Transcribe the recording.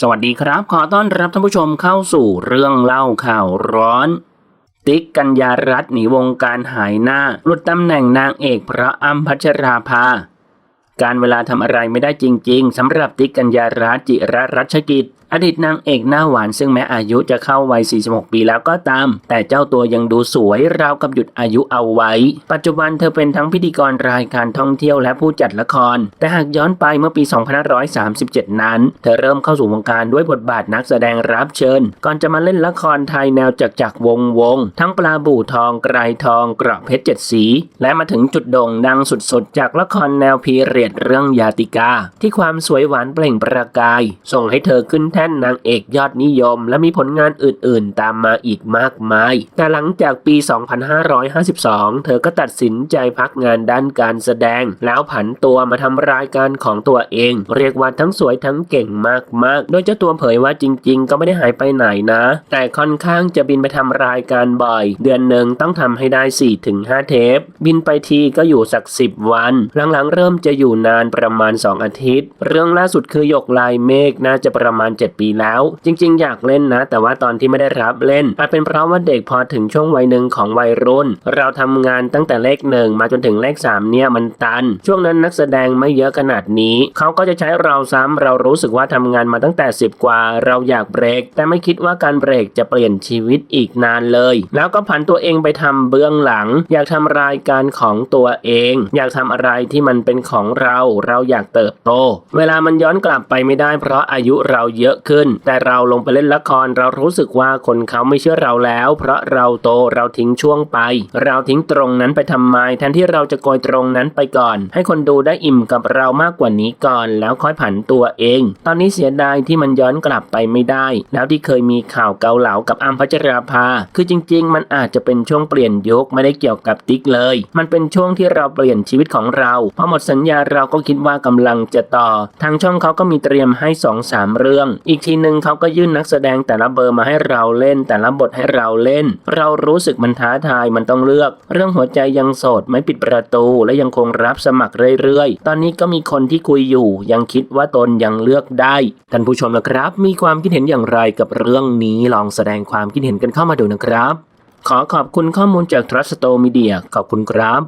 สวัสดีครับ ขอต้อนรับท่านผู้ชมเข้าสู่เรื่องเล่าข่าวร้อน ติ๊กกัญญารัตน์หนีวงการหายหน้าหลุดตำแหน่งนางเอกพระอัมพัชราภา การเวลาทำอะไรไม่ได้จริง ๆสำหรับติ๊กกัญญารัตน์จิระรัชกิจอดีตนางเอกหน้าหวานซึ่งแม้อายุจะเข้าวัย 46 ปีแล้วก็ตาม แต่เจ้าตัวยังดูสวยราวกับหยุดอายุเอาไว้ ปัจจุบันเธอเป็นทั้งพิธีกรรายการท่องเที่ยวและผู้จัดละคร แต่หากย้อนไปเมื่อปี 2537 นั้น เธอเริ่มเข้าสู่วงการด้วยบทบาทนักแสดงรับเชิญ ก่อนจะมาเล่นละครไทยแนวจักจักรวงวง ทั้งปลาบู่ทองไกรทองเกราะเพชรเจ็ดสี และมาถึงจุดโด่งดังสุดๆ จากละครแนวพีเรียดเรื่องยาติกา ที่ความสวยหวานเปล่งประกาย ส่งให้เธอขึ้นแท่นนางเอกยอดนิยม และมีผลงานอื่นๆ ตามมาอีกมากมาย แต่หลังจากปี 2552 เธอก็ตัดสินใจพักงานด้านการแสดง แล้วผันตัวมาทำรายการของตัวเอง เรียกว่าทั้งสวยทั้งเก่งมากๆ โดยเจ้าตัวเผยว่าจริง ๆ ก็ไม่ได้หายไปไหนนะ แต่ค่อนข้างจะบินไปทำรายการบ่อย เดือนหนึ่งต้องทำให้ได้ 4-5 เทป บินไปทีก็อยู่สัก 10 วัน หลังๆ เริ่มจะอยู่นานประมาณ 2 อาทิตย์ เรื่องล่าสุดคือหยกลายเมฆน่าจะประมาณ7ปีแล้ว จริง ๆ อยากเล่นนะ แต่ว่าตอนที่ไม่ได้รับเล่นอาจเป็นเพราะว่าเด็กพอถึงช่วงวัยหนึ่งของวัยรุ่น เราทำงานตั้งแต่เลขหนึ่งมาจนถึงเลขสามเนี่ยมันตัน ช่วงนั้นนักแสดงไม่เยอะขนาดนี้ เขาก็จะใช้เราซ้ำเรารู้สึกว่าทำงานมาตั้งแต่ 10 กว่า เราอยากเบรก แต่ไม่คิดว่าการเบรกจะเปลี่ยนชีวิตอีกนานเลย แล้วก็ผันตัวเองไปทำเบื้องหลัง อยากทำรายการของตัวเอง อยากทำอะไรที่มันเป็นของเรา เราอยากเติบโต เวลามันย้อนกลับไปไม่ได้เพราะอายุเราเยอะขึ้น แต่เราลงไปเล่นละครเรารู้สึกว่าคนเขาไม่เชื่อเราแล้ว เพราะเราโตเราทิ้งช่วงไป เราทิ้งตรงนั้นไปทำไมแทนที่เราจะโกยตรงนั้นไปก่อน ให้คนดูได้อิ่มกับเรามากกว่านี้ก่อน แล้วค่อยผันตัวเอง ตอนนี้เสียดายที่มันย้อนกลับไปไม่ได้ แล้วที่เคยมีข่าวเกาเหลากับอัมพัชราภา คือจริง ๆ มันอาจจะเป็นช่วงเปลี่ยนยุคไม่ได้เกี่ยวกับติ๊กเลย มันเป็นช่วงที่เราเปลี่ยนชีวิตของเราพอหมดสัญญาเราก็คิดว่ากำลังจะต่อ ทางช่องเขาก็มีเตรียมให้2อสามเรื่องอีกทีหนึ่งเขาก็ยื่นนักแสดงแต่ละเบอร์มาให้เราเล่น แต่ละบทให้เราเล่น เรารู้สึกมันท้าทายมันต้องเลือก เรื่องหัวใจยังโสดไม่ปิดประตู และยังคงรับสมัครเรื่อยๆ ตอนนี้ก็มีคนที่คุยอยู่ ยังคิดว่าตนยังเลือกได้ท่านผู้ชมนะครับ มีความคิดเห็นอย่างไรกับเรื่องนี้ลองแสดงความคิดเห็นกันเข้ามาดูนะครับ ขอขอบคุณข้อมูลจาก Trust Media ขอบคุณครับ